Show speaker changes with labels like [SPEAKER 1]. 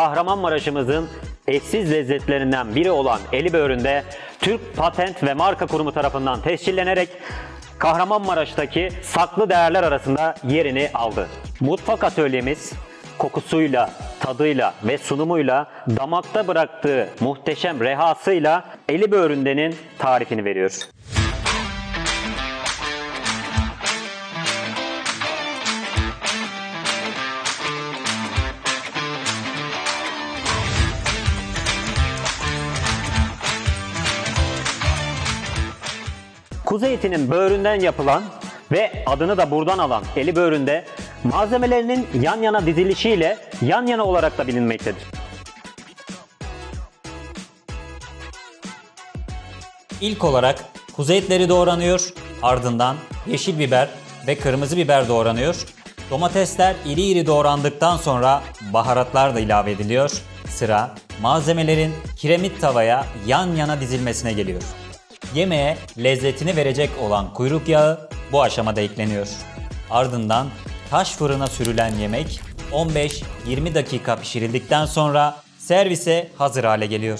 [SPEAKER 1] Kahramanmaraş'ımızın eşsiz lezzetlerinden biri olan eli böğründe Türk Patent ve Marka Kurumu tarafından tescillenerek Kahramanmaraş'taki saklı değerler arasında yerini aldı. Mutfak atölyemiz kokusuyla, tadıyla ve sunumuyla damakta bıraktığı muhteşem rehasıyla eli böğründenin tarifini veriyor. Kuzu etinin böğründen yapılan ve adını da buradan alan eli böğründe malzemelerinin yan yana dizilişiyle yan yana olarak da bilinmektedir.
[SPEAKER 2] İlk olarak kuzu etleri doğranıyor, ardından yeşil biber ve kırmızı biber doğranıyor. Domatesler iri iri doğrandıktan sonra baharatlar da ilave ediliyor. Sıra malzemelerin kiremit tavaya yan yana dizilmesine geliyor. Yemeğe lezzetini verecek olan kuyruk yağı bu aşamada ekleniyor. Ardından taş fırına sürülen yemek 15-20 dakika pişirildikten sonra servise hazır hale geliyor.